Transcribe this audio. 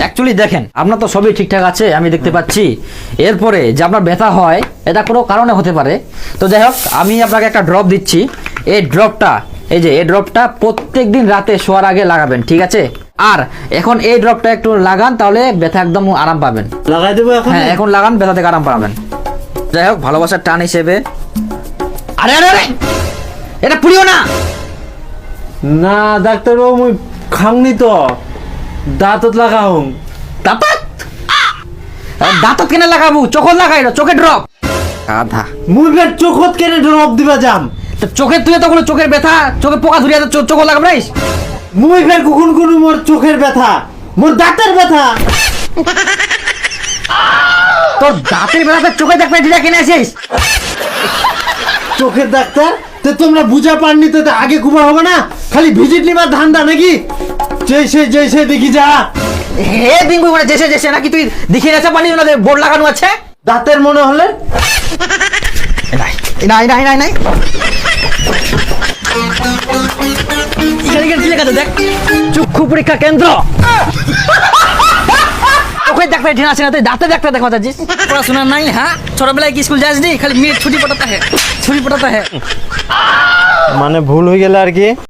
Actually দেখেন আপনার তো সবই ঠিকঠাক আছে আমি দেখতে পাচ্ছি। এরপরে যে আপনার ব্যথা হয় এটা কোনো কারণে হতে পারে। তো যাই হোক আমি আপনাকে একটা ড্রপ দিচ্ছি। এই ড্রপটা এই যে এই ড্রপটা প্রত্যেক দিন রাতে শোয়ার আগে লাগাবেন ঠিক আছে? আর এখন এই ড্রপটা একটু লাগান তাহলে ব্যথা একদম আরাম পাবেন। লাগাই দেবো এখন? হ্যাঁ এখন লাগান ব্যথা থেকে আরাম পাবেন। যাই হোক ভালোবাসার টান হিসেবে। আরে আরে আরে! এটা পুড়িও না! না ডাক্তারবাবু মুই খাংনি তো। দাঁতত লাগাও দাঁতত? দাঁতত কেনে লাগাবো? চোখত লাগাই না চোখে ড্রপ আধা। মুই চোখত কেনে ড্রপ দিবা যাম তো চোখের তুই তো কোনো চোখের ব্যথা চোখে পোকা ধরিয়া তো চোখ লাগাব নাইস মুই ফের কখন কোন মোর চোখের ব্যথা মোর দাঁতের ব্যথা। তোর দাঁতের ব্যথা চোখে দেখবে এটা কিনে আসিস চোখের ডাক্তার? তো তোমরা বুঝা পাননি তো আগে কুবা হবে না? খালি ভিজিট নিবার ধান্দা নাকি? যেই সে যেই সে দেখি যা। হে বিঙ্গু মানে জেসে জেসে নাকি তুই দেখিয়ে গেছে পানি? না বোর্ড লাগানো আছে। দাঁতের মনে হলে? নাই নাই নাই নাই এখানে লেখা দেখ। চক্ষু পরীক্ষা কেন্দ্র। চোখে ডাক্তার ঠিক আছে না তুই দাঁতে দেখা যাচ্ছিস পড়াশোনা নাই হ্যাঁ? ছোটবেলায় কি স্কুল যাসনি খালি মেয়ে ছুটি পটাতে হ্যাঁ ছুটি পটাতে হ্যাঁ। মানে ভুল হয়ে গেলে আর কি?